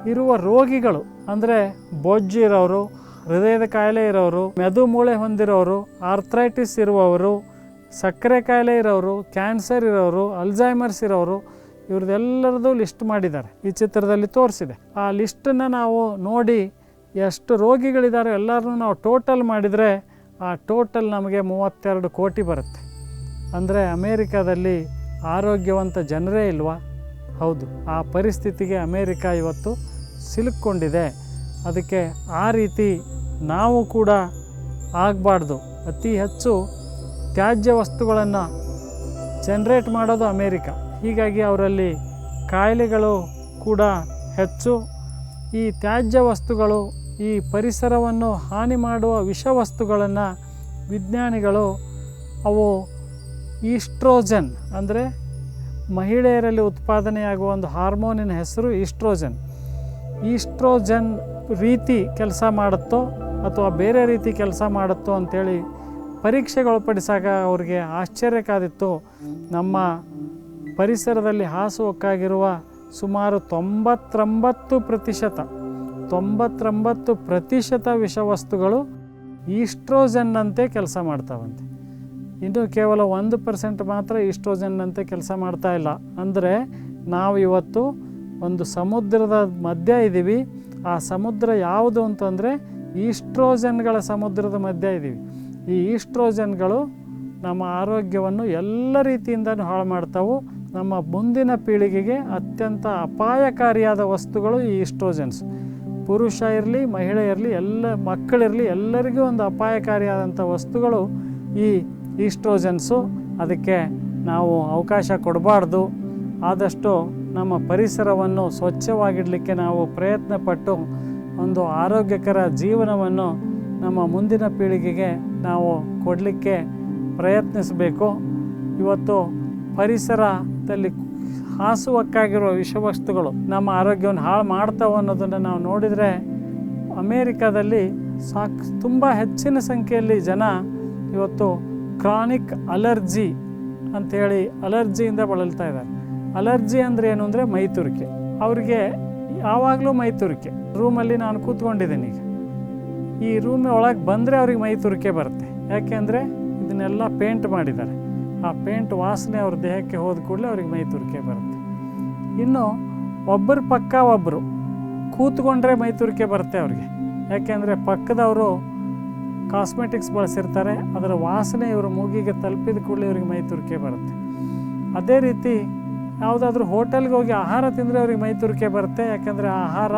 [SPEAKER 1] ಇರುವ ರೋಗಿಗಳು ಅಂದರೆ ಬೊಜ್ಜು ಇರೋರು, ಹೃದಯದ ಕಾಯಿಲೆ ಇರೋರು, ಮೆದು ಮೂಳೆ ಹೊಂದಿರೋರು, ಆರ್ಥ್ರೈಟಿಸ್ ಇರುವವರು, ಸಕ್ಕರೆ ಕಾಯಿಲೆ ಇರೋರು, ಕ್ಯಾನ್ಸರ್ ಇರೋರು ಅಲ್ಝೈಮರ್ಸ್ ಇರೋರು ಇವ್ರದ್ದೆಲ್ಲರದು ಲಿಸ್ಟ್ ಮಾಡಿದ್ದಾರೆ. ಈ ಚಿತ್ರದಲ್ಲಿ ತೋರಿಸಿದೆ. ಆ ಲಿಸ್ಟನ್ನ ನಾವು ನೋಡಿ ಎಷ್ಟು ರೋಗಿಗಳಿದ್ದಾರೆ ಎಲ್ಲರನ್ನೂ ನಾವು ಟೋಟಲ್ ಮಾಡಿದರೆ ಆ ಟೋಟಲ್ ನಮಗೆ ಮೂವತ್ತೆರಡು ಕೋಟಿ ಬರುತ್ತೆ. ಅಂದರೆ ಅಮೇರಿಕಾದಲ್ಲಿ ಆರೋಗ್ಯವಂತ ಜನರೇ ಇಲ್ವಾ? ಹೌದು. ಆ ಪರಿಸ್ಥಿತಿಗೆ ಅಮೇರಿಕ ಇವತ್ತು ಸಿಲುಕೊಂಡಿದೆ ಅದಕ್ಕೆ ಆ ರೀತಿ ನಾವು ಕೂಡ ಆಗಬಾರ್ದು. ಅತಿ ಹೆಚ್ಚು ತ್ಯಾಜ್ಯ ವಸ್ತುಗಳನ್ನು ಜನ್ರೇಟ್ ಮಾಡೋದು ಅಮೇರಿಕ. ಹೀಗಾಗಿ ಅವರಲ್ಲಿ ಕಾಯಿಲೆಗಳು ಕೂಡ ಹೆಚ್ಚು. ಈ ತ್ಯಾಜ್ಯ ವಸ್ತುಗಳು, ಈ ಪರಿಸರವನ್ನು ಹಾನಿ ಮಾಡುವ ವಿಷ ವಸ್ತುಗಳನ್ನು ವಿಜ್ಞಾನಿಗಳು, ಅವು ಈಸ್ಟ್ರೋಜನ್ ಅಂದರೆ ಮಹಿಳೆಯರಲ್ಲಿ ಉತ್ಪಾದನೆಯಾಗುವ ಒಂದು ಹಾರ್ಮೋನಿನ ಹೆಸರು ಈಸ್ಟ್ರೋಜನ್. ಈಸ್ಟ್ರೋಜನ್ ರೀತಿ ಕೆಲಸ ಮಾಡುತ್ತೋ ಅಥವಾ ಬೇರೆ ರೀತಿ ಕೆಲಸ ಮಾಡುತ್ತೋ ಅಂಥೇಳಿ ಪರೀಕ್ಷೆಗೊಳಪಡಿಸಾಗ ಅವ್ರಿಗೆ ಆಶ್ಚರ್ಯ ಕಾದಿತ್ತು ನಮ್ಮ ಪರಿಸರದಲ್ಲಿ ಹಾಸುಹೊಕ್ಕಾಗಿರುವ ಸುಮಾರು ತೊಂಬತ್ತೊಂಬತ್ತು ಪ್ರತಿಶತ ತೊಂಬತ್ತೊಂಬತ್ತು ಪ್ರತಿಶತ ವಿಷವಸ್ತುಗಳು ಈಸ್ಟ್ರೋಜನ್ನಂತೆ ಕೆಲಸ ಮಾಡ್ತಾವಂತೆ. ಇನ್ನು ಕೇವಲ ಒಂದು ಪರ್ಸೆಂಟ್ ಮಾತ್ರ ಈಸ್ಟ್ರೋಜನ್ನಂತೆ ಕೆಲಸ ಮಾಡ್ತಾ ಇಲ್ಲ. ಅಂದರೆ ನಾವು ಇವತ್ತು ಒಂದು ಸಮುದ್ರದ ಮಧ್ಯ ಇದ್ದೀವಿ. ಆ ಸಮುದ್ರ ಯಾವುದು ಅಂತಂದರೆ ಈಸ್ಟ್ರೋಜನ್ಗಳ ಸಮುದ್ರದ ಮಧ್ಯ ಇದ್ದೀವಿ. ಈ ಈಸ್ಟ್ರೋಜನ್ಗಳು ನಮ್ಮ ಆರೋಗ್ಯವನ್ನು ಎಲ್ಲ ರೀತಿಯಿಂದಲೂ ಹಾಳು ಮಾಡ್ತಾವು. ನಮ್ಮ ಮುಂದಿನ ಪೀಳಿಗೆಗೆ ಅತ್ಯಂತ ಅಪಾಯಕಾರಿಯಾದ ವಸ್ತುಗಳು ಈ ಇಸ್ಟ್ರೋಜೆನ್ಸ್ ಪುರುಷ ಇರಲಿ, ಮಹಿಳೆ ಇರಲಿ, ಎಲ್ಲ ಮಕ್ಕಳಿರಲಿ ಎಲ್ಲರಿಗೂ ಒಂದು ಅಪಾಯಕಾರಿಯಾದಂಥ ವಸ್ತುಗಳು ಈ ಈಸ್ಟ್ರೋಜನ್ಸು. ಅದಕ್ಕೆ ನಾವು ಅವಕಾಶ ಕೊಡಬಾರ್ದು. ಆದಷ್ಟು ನಮ್ಮ ಪರಿಸರವನ್ನು ಸ್ವಚ್ಛವಾಗಿಡಲಿಕ್ಕೆ ನಾವು ಪ್ರಯತ್ನ ಪಟ್ಟು ಒಂದು ಆರೋಗ್ಯಕರ ಜೀವನವನ್ನು ನಮ್ಮ ಮುಂದಿನ ಪೀಳಿಗೆಗೆ ನಾವು ಕೊಡಲಿಕ್ಕೆ ಪ್ರಯತ್ನಿಸಬೇಕು. ಇವತ್ತು ಪರಿಸರದಲ್ಲಿ ಹಾಸುವಕ್ಕಾಗಿರುವ ವಿಷವಸ್ತುಗಳು ನಮ್ಮ ಆರೋಗ್ಯವನ್ನು ಹಾಳು ಮಾಡ್ತಾವೆ ಅನ್ನೋದನ್ನು ನಾವು ನೋಡಿದರೆ ಅಮೇರಿಕಾದಲ್ಲಿ ಸಾಕ್ ತುಂಬ ಹೆಚ್ಚಿನ ಸಂಖ್ಯೆಯಲ್ಲಿ ಜನ ಇವತ್ತು ಕ್ರಾನಿಕ್ ಅಲರ್ಜಿ ಅಂಥೇಳಿ ಅಲರ್ಜಿಯಿಂದ ಬಳಲ್ತಾ ಇದ್ದಾರೆ. ಅಲರ್ಜಿ ಅಂದರೆ ಏನು ಅಂದರೆ ಮೈತುರಿಕೆ. ಅವ್ರಿಗೆ ಯಾವಾಗಲೂ ಮೈತುರಿಕೆ. ರೂಮಲ್ಲಿ ನಾನು ಕೂತ್ಕೊಂಡಿದ್ದೀನಿ ಈಗ. ಈ ರೂಮ್ ಒಳಗೆ ಬಂದರೆ ಅವ್ರಿಗೆ ಮೈತುರಿಕೆ ಬರುತ್ತೆ. ಯಾಕೆಂದರೆ ಇದನ್ನೆಲ್ಲ ಪೇಂಟ್ ಮಾಡಿದ್ದಾರೆ. ಆ ಪೇಂಟ್ ವಾಸನೆ ಅವ್ರ ದೇಹಕ್ಕೆ ಹೋದ ಕೂಡಲೇ ಅವ್ರಿಗೆ ಮೈ ತುರಿಕೆ ಬರುತ್ತೆ. ಇನ್ನು ಒಬ್ಬರ ಪಕ್ಕ ಒಬ್ಬರು ಕೂತ್ಕೊಂಡ್ರೆ ಮೈ ತುರಿಕೆ ಬರುತ್ತೆ ಅವ್ರಿಗೆ. ಯಾಕೆಂದರೆ ಪಕ್ಕದವರು ಕಾಸ್ಮೆಟಿಕ್ಸ್ ಬಳಸಿರ್ತಾರೆ, ಅದರ ವಾಸನೆ ಇವರು ಮೂಗಿಗೆ ತಲುಪಿದ ಕೂಡಲೇ ಇವ್ರಿಗೆ ಮೈ ತುರಿಕೆ ಬರುತ್ತೆ. ಅದೇ ರೀತಿ ಯಾವುದಾದ್ರೂ ಹೋಟೆಲ್ಗೆ ಹೋಗಿ ಆಹಾರ ತಿಂದರೆ ಅವ್ರಿಗೆ ಮೈ ತುರಿಕೆ ಬರುತ್ತೆ, ಯಾಕೆಂದರೆ ಆಹಾರ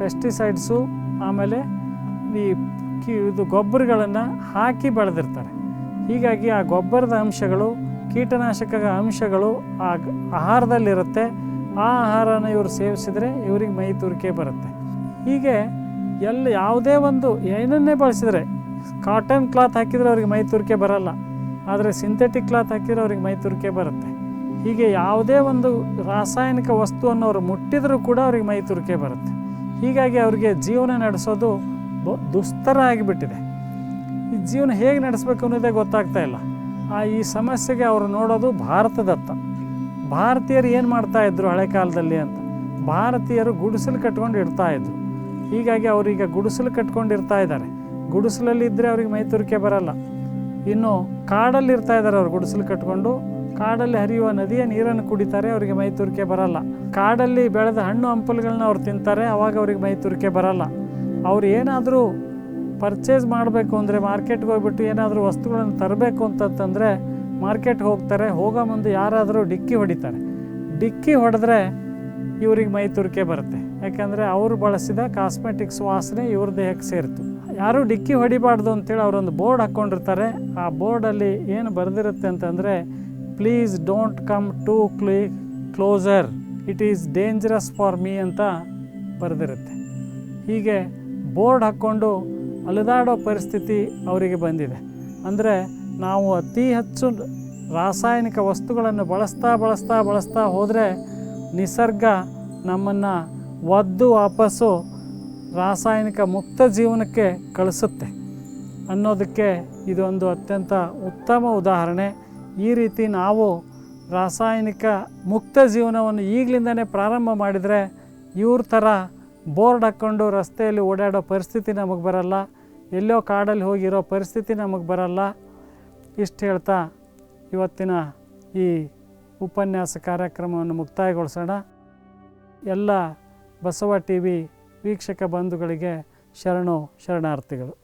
[SPEAKER 1] ಪೆಸ್ಟಿಸೈಡ್ಸು ಆಮೇಲೆ ಈ ಇದು ಗೊಬ್ಬರಗಳನ್ನು ಹಾಕಿ ಬೆಳೆದಿರ್ತಾರೆ. ಹೀಗಾಗಿ ಆ ಗೊಬ್ಬರದ ಅಂಶಗಳು, ಕೀಟನಾಶಕದ ಅಂಶಗಳು ಆ ಆಹಾರದಲ್ಲಿರುತ್ತೆ. ಆ ಆಹಾರನ ಇವರು ಸೇವಿಸಿದರೆ ಇವ್ರಿಗೆ ಮೈ ತುರಿಕೆ ಬರುತ್ತೆ. ಹೀಗೆ ಎಲ್ಲ ಯಾವುದೇ ಒಂದು ಏನನ್ನೇ ಬಳಸಿದರೆ, ಕಾಟನ್ ಕ್ಲಾತ್ ಹಾಕಿದರೆ ಅವ್ರಿಗೆ ಮೈ ತುರಿಕೆ ಬರಲ್ಲ. ಆದರೆ ಸಿಂಥೆಟಿಕ್ ಕ್ಲಾತ್ ಹಾಕಿದರೆ ಅವ್ರಿಗೆ ಮೈ ತುರಿಕೆ ಬರುತ್ತೆ. ಹೀಗೆ ಯಾವುದೇ ಒಂದು ರಾಸಾಯನಿಕ ವಸ್ತುವನ್ನು ಅವರು ಮುಟ್ಟಿದರೂ ಕೂಡ ಅವ್ರಿಗೆ ಮೈ ತುರಿಕೆ ಬರುತ್ತೆ. ಹೀಗಾಗಿ ಅವರಿಗೆ ಜೀವನ ನಡೆಸೋದು ದುಸ್ತರ ಆಗಿಬಿಟ್ಟಿದೆ ಈ ಜೀವನ ಹೇಗೆ ನಡೆಸಬೇಕು ಅನ್ನೋದೇ ಗೊತ್ತಾಗ್ತಾ ಇಲ್ಲ. ಆ ಈ ಸಮಸ್ಯೆಗೆ ಅವರು ನೋಡೋದು ಭಾರತದತ್ತ. ಭಾರತೀಯರು ಏನು ಮಾಡ್ತಾ ಇದ್ರು ಹಳೆ ಕಾಲದಲ್ಲಿ ಅಂತ. ಭಾರತೀಯರು ಗುಡಿಸಲು ಕಟ್ಕೊಂಡು ಇಡ್ತಾ ಇದ್ರು. ಹೀಗಾಗಿ ಅವರೀಗ ಗುಡಿಸಲು ಕಟ್ಕೊಂಡು ಇರ್ತಾ ಇದ್ದಾರೆ. ಗುಡಿಸಲಲ್ಲಿ ಇದ್ದರೆ ಅವ್ರಿಗೆ ಮೈತುರಿಕೆ ಬರಲ್ಲ. ಇನ್ನು ಕಾಡಲ್ಲಿ ಇರ್ತಾ ಇದ್ದಾರೆ ಅವ್ರು ಗುಡಿಸಲು ಕಟ್ಕೊಂಡು. ಕಾಡಲ್ಲಿ ಹರಿಯುವ ನದಿಯ ನೀರನ್ನು ಕುಡಿತಾರೆ, ಅವರಿಗೆ ಮೈ ತುರಿಕೆ ಬರಲ್ಲ. ಕಾಡಲ್ಲಿ ಬೆಳೆದ ಹಣ್ಣು ಹಂಪಲುಗಳನ್ನ ಅವ್ರು ತಿಂತಾರೆ, ಅವಾಗ ಅವ್ರಿಗೆ ಮೈ ತುರಿಕೆ ಬರಲ್ಲ. ಅವ್ರು ಏನಾದರೂ ಪರ್ಚೇಸ್ ಮಾಡಬೇಕು ಅಂದರೆ ಮಾರ್ಕೆಟ್ಗೆ ಹೋಗ್ಬಿಟ್ಟು ಏನಾದರೂ ವಸ್ತುಗಳನ್ನು ತರಬೇಕು ಅಂತಂತಂದರೆ ಮಾರ್ಕೆಟ್ಗೆ ಹೋಗ್ತಾರೆ, ಹೋಗೋ ಮುಂದೆ ಯಾರಾದರೂ ಡಿಕ್ಕಿ ಹೊಡಿತಾರೆ. ಡಿಕ್ಕಿ ಹೊಡೆದ್ರೆ ಇವ್ರಿಗೆ ಮೈ ತುರಿಕೆ ಬರುತ್ತೆ. ಯಾಕೆಂದರೆ ಅವರು ಬಳಸಿದ ಕಾಸ್ಮೆಟಿಕ್ಸ್ ವಾಸನೆ ಇವ್ರ ದೇಹಕ್ಕೆ ಸೇರಿತು. ಯಾರೂ ಡಿಕ್ಕಿ ಹೊಡಿಬಾರ್ದು ಅಂತೇಳಿ ಅವರೊಂದು ಬೋರ್ಡ್ ಹಾಕ್ಕೊಂಡಿರ್ತಾರೆ ಆ ಬೋರ್ಡಲ್ಲಿ ಏನು ಬರೆದಿರುತ್ತೆ ಅಂತಂದರೆ please don't come to ಕ್ಲೀ closer it is dangerous for me ಅಂತ ಬರೆದಿರುತ್ತೆ. ಹೀಗೆ ಬೋರ್ಡ್ ಹಾಕ್ಕೊಂಡು ಅಲೆದಾಡೋ ಪರಿಸ್ಥಿತಿ ಅವರಿಗೆ ಬಂದಿದೆ. ಅಂದರೆ ನಾವು ಅತಿ ಹೆಚ್ಚು ರಾಸಾಯನಿಕ ವಸ್ತುಗಳನ್ನು ಬಳಸ್ತಾ ಬಳಸ್ತಾ ಬಳಸ್ತಾ ಹೋದರೆ ನಿಸರ್ಗ ನಮ್ಮನ್ನು ಒದ್ದು ವಾಪಸ್ಸು ರಾಸಾಯನಿಕ ಮುಕ್ತ ಜೀವನಕ್ಕೆ ಕಳಿಸುತ್ತೆ. ಅನ್ನೋದಕ್ಕೆ ಇದೊಂದು ಅತ್ಯಂತ ಉತ್ತಮ ಉದಾಹರಣೆ. ಈ ರೀತಿ ನಾವು ರಾಸಾಯನಿಕ ಮುಕ್ತ ಜೀವನವನ್ನು ಈಗಲಿಂದನೇ ಪ್ರಾರಂಭ ಮಾಡಿದರೆ ಇವ್ರ ಥರ ಬೋರ್ಡ್ ಹಾಕ್ಕೊಂಡು ರಸ್ತೆಯಲ್ಲಿ ಓಡಾಡೋ ಪರಿಸ್ಥಿತಿ ನಮಗೆ ಬರಲ್ಲ, ಎಲ್ಲೋ ಕಾಡಲ್ಲಿ ಹೋಗಿರೋ ಪರಿಸ್ಥಿತಿ ನಮಗೆ ಬರಲ್ಲ. ಇಷ್ಟು ಹೇಳ್ತಾ ಇವತ್ತಿನ ಈ ಉಪನ್ಯಾಸ ಕಾರ್ಯಕ್ರಮವನ್ನು ಮುಕ್ತಾಯಗೊಳಿಸೋಣ. ಎಲ್ಲ ಬಸವ ಟಿ ವಿ ವೀಕ್ಷಕ ಬಂಧುಗಳಿಗೆ ಶರಣು ಶರಣಾರ್ಥಿಗಳು.